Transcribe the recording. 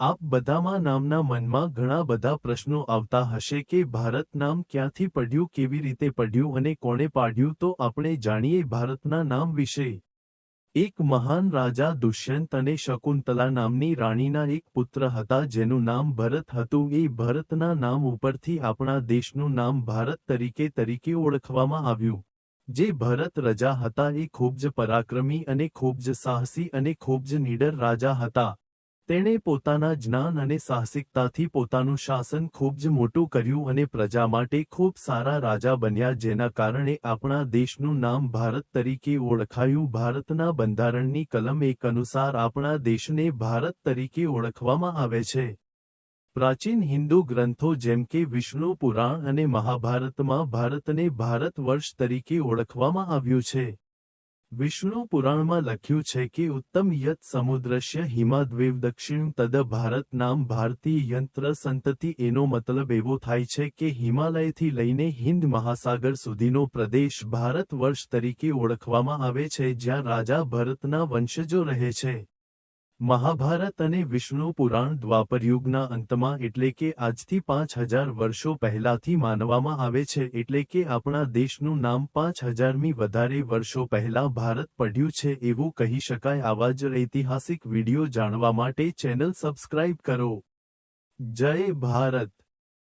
આપ બધામાં નામના મનમાં ઘણા બધા પ્રશ્નો આવતા હશે કે ભારત નામ ક્યાંથી પડ્યું, કેવી રીતે પડ્યું અને કોણે પાડ્યું તો આપણે જાણીએ ભારતના નામ વિશે. એક મહાન રાજા દુષ્યંત અને શકુંતલા નામની રાણીના એક પુત્ર હતા જેનું નામ ભરત હતું. એ ભરતના નામ ઉપરથી આપણા દેશનું નામ ભારત તરીકે તરીકે ઓળખવામાં આવ્યું. જે ભરત રજા હતા એ ખૂબ જ પરાક્રમી અને ખૂબ જ સાહસી અને ખૂબ જ નીડર રાજા હતા. તેણે પોતાના જ્ઞાન અને સાહસિકતાથી પોતાનું શાસન ખૂબ જ મોટું કર્યું અને પ્રજા માટે ખૂબ સારા રાજા બન્યા, જેના કારણે આપણા દેશનું નામ ભારત તરીકે ઓળખાયું. ભારતના બંધારણની કલમ એક અનુસાર આપણા દેશને ભારત તરીકે ઓળખવામાં આવે છે. પ્રાચીન હિન્દુ ગ્રંથો જેમ કે વિષ્ણુ પુરાણ અને મહાભારતમાં ભારતને ભારત વર્ષ તરીકે ઓળખવામાં આવ્યું છે. વિષ્ણુ પુરાણમાં લખ્યું છે કે ઉત્તમ યત સમુદ્રશ્ય હિમાદ્વેવ દક્ષિણ તદ ભારત નામ ભારતીય યંત્ર સંતતિ. એનો મતલબ એવો થાય છે કે હિમાલયથી લઈને હિન્દ મહાસાગર સુધીનો પ્રદેશ ભારત વર્ષ તરીકે ઓળખવામાં આવે છે જ્યાં રાજા ભરતના વંશજો રહે છે. મહાભારત અને વિષ્ણુ પુરાણ દ્વાપરયુગના અંતમાં એટલે કે આજથી પાંચ હજાર વર્ષો પહેલાથી માનવામાં આવે છે એટલે કે આપણા દેશનું નામ પાંચ હજારમી વધારે વર્ષો પહેલા ભારત પડ્યું છે એવું કહી શકાય આવા જ ઐતિહાસિક વીડિયો જાણવા માટે ચેનલ સબસ્ક્રાઇબ કરો. જય ભારત.